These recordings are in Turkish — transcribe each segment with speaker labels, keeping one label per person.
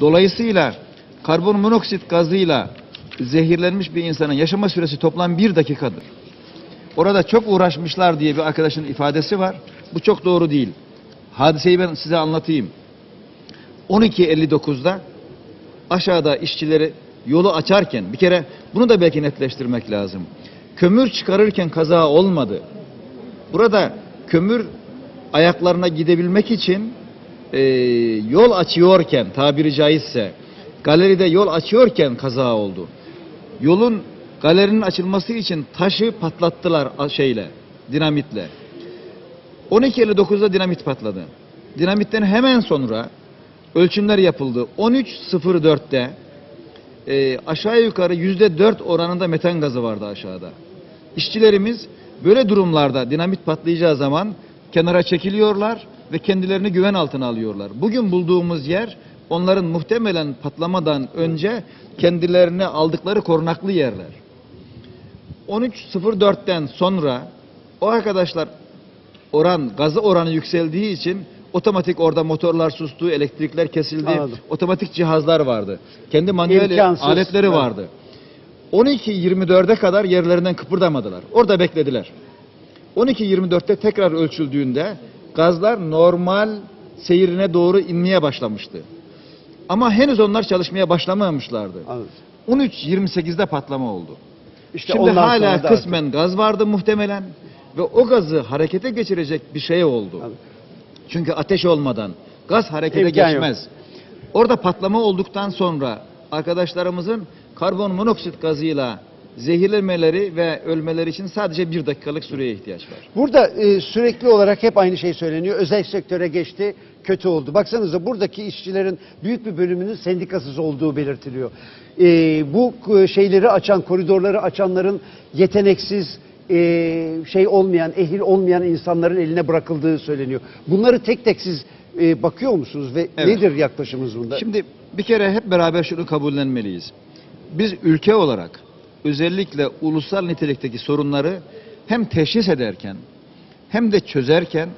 Speaker 1: Dolayısıyla karbon monoksit gazıyla zehirlenmiş bir insanın yaşama süresi toplam bir dakikadır. Orada çok uğraşmışlar diye bir arkadaşın ifadesi var. Bu çok doğru değil. Hadiseyi ben size anlatayım. 12.59'da aşağıda işçileri yolu açarken bir kere bunu da belki netleştirmek lazım. Kömür çıkarırken kaza olmadı. Burada kömür ayaklarına gidebilmek için e, yol açıyorken tabiri caizse galeride yol açıyorken kaza oldu. Yolun galerinin açılması için taşı patlattılar şeyle, dinamitle. 12.59'da dinamit patladı. Dinamitten hemen sonra ölçümler yapıldı. 13.04'te e, aşağı yukarı yüzde dört oranında metan gazı vardı aşağıda. İşçilerimiz böyle durumlarda dinamit patlayacağı zaman kenara çekiliyorlar ve kendilerini güven altına alıyorlar. Bugün bulduğumuz yer onların muhtemelen patlamadan önce kendilerini aldıkları korunaklı yerler. 13.04'ten sonra o arkadaşlar oran gazı oranı yükseldiği için otomatik orada motorlar sustu, elektrikler kesildi,
Speaker 2: Anladım.
Speaker 1: otomatik cihazlar vardı. Kendi manuel
Speaker 2: İmkansız.
Speaker 1: aletleri
Speaker 2: Evet.
Speaker 1: vardı. 12.24'e kadar yerlerinden kıpırdamadılar. Orada beklediler. 12.24'te tekrar ölçüldüğünde gazlar normal seyrine doğru inmeye başlamıştı. Ama henüz onlar çalışmaya başlamamışlardı.
Speaker 2: Anladım.
Speaker 1: 13.28'de patlama oldu.
Speaker 2: İşte
Speaker 1: Şimdi hala kısmen gaz vardı muhtemelen ve o gazı harekete geçirecek bir şey oldu.
Speaker 2: Anladım.
Speaker 1: Çünkü ateş olmadan gaz harekete
Speaker 2: İmkan yok.
Speaker 1: geçmez. Orada patlama olduktan sonra arkadaşlarımızın karbon monoksit gazıyla zehirlemeleri ve ölmeleri için sadece bir dakikalık süreye ihtiyaç var.
Speaker 2: Burada e, sürekli olarak hep aynı şey söyleniyor. Özel sektöre geçti, kötü oldu. Baksanıza buradaki işçilerin büyük bir bölümünün sendikasız olduğu belirtiliyor. E, bu e, şeyleri açan, koridorları açanların yeteneksiz, e, şey olmayan, ehil olmayan insanların eline bırakıldığı söyleniyor. Bunları tek tek siz e, bakıyor musunuz ve
Speaker 1: Evet.
Speaker 2: nedir yaklaşımınız bunda?
Speaker 1: Şimdi bir kere hep beraber şunu kabullenmeliyiz. Biz ülke olarak özellikle ulusal nitelikteki sorunları hem teşhis ederken hem de çözerken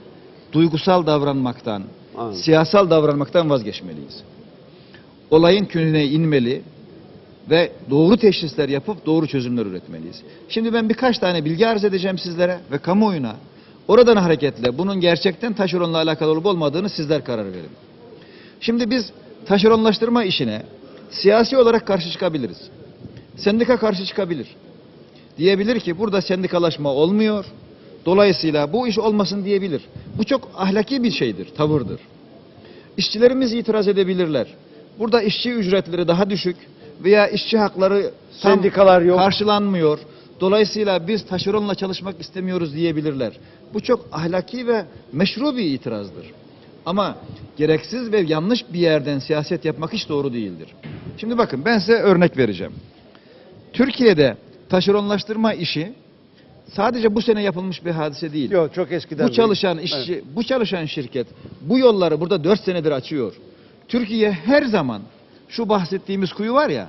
Speaker 1: duygusal davranmaktan,
Speaker 2: Anladım.
Speaker 1: siyasal davranmaktan vazgeçmeliyiz. Olayın kününe inmeli ve doğru teşhisler yapıp doğru çözümler üretmeliyiz. Şimdi ben birkaç tane bilgi arz edeceğim sizlere ve kamuoyuna. Oradan hareketle bunun gerçekten taşeronla alakalı olup olmadığını sizler karar verin. Şimdi biz taşeronlaştırma işine siyasi olarak karşı çıkabiliriz. Sendika karşı çıkabilir. Diyebilir ki burada sendikalaşma olmuyor. Dolayısıyla bu iş olmasın diyebilir. Bu çok ahlaki bir şeydir, tavırdır. İşçilerimiz itiraz edebilirler. Burada işçi ücretleri daha düşük veya işçi hakları
Speaker 2: Sendikalar yok.
Speaker 1: karşılanmıyor. Dolayısıyla biz taşeronla çalışmak istemiyoruz diyebilirler. Bu çok ahlaki ve meşru bir itirazdır. Ama gereksiz ve yanlış bir yerden siyaset yapmak hiç doğru değildir. Şimdi bakın ben size örnek vereceğim. Türkiye'de taşeronlaştırma işi sadece bu sene yapılmış bir hadise değil.
Speaker 2: Yok çok eskiden.
Speaker 1: Bu çalışan işçi, bu çalışan şirket bu yolları burada 4 senedir açıyor. Türkiye her zaman şu bahsettiğimiz kuyu var ya,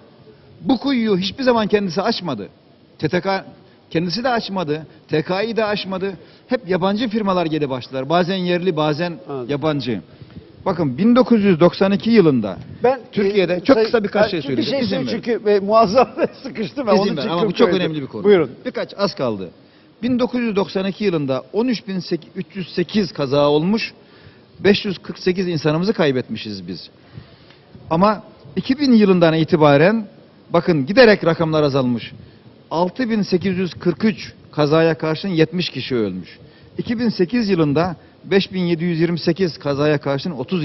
Speaker 1: bu kuyuyu hiçbir zaman kendisi açmadı. TTK kendisi de açmadı, TKİ de açmadı. Hep yabancı firmalar gelip açtılar. Bazen yerli, bazen
Speaker 2: Anladım.
Speaker 1: yabancı. Bakın 1992 yılında
Speaker 2: Ben
Speaker 1: Türkiye'de
Speaker 2: e,
Speaker 1: çok
Speaker 2: say-
Speaker 1: kısa birkaç şey
Speaker 2: Bir
Speaker 1: söyleyeceğim.
Speaker 2: şey
Speaker 1: İzin
Speaker 2: söyleyeyim çünkü e, muazzam sıkıştım ben.
Speaker 1: İzin ver ama bu
Speaker 2: çok
Speaker 1: önemli bir konu.
Speaker 2: Buyurun.
Speaker 1: Birkaç az kaldı. 1992 yılında 13.308 kaza olmuş. 548 insanımızı kaybetmişiz biz. Ama 2000 yılından itibaren bakın giderek rakamlar azalmış. 6843 kazaya karşın 70 kişi ölmüş. 2008 yılında 5728 kazaya karşın 30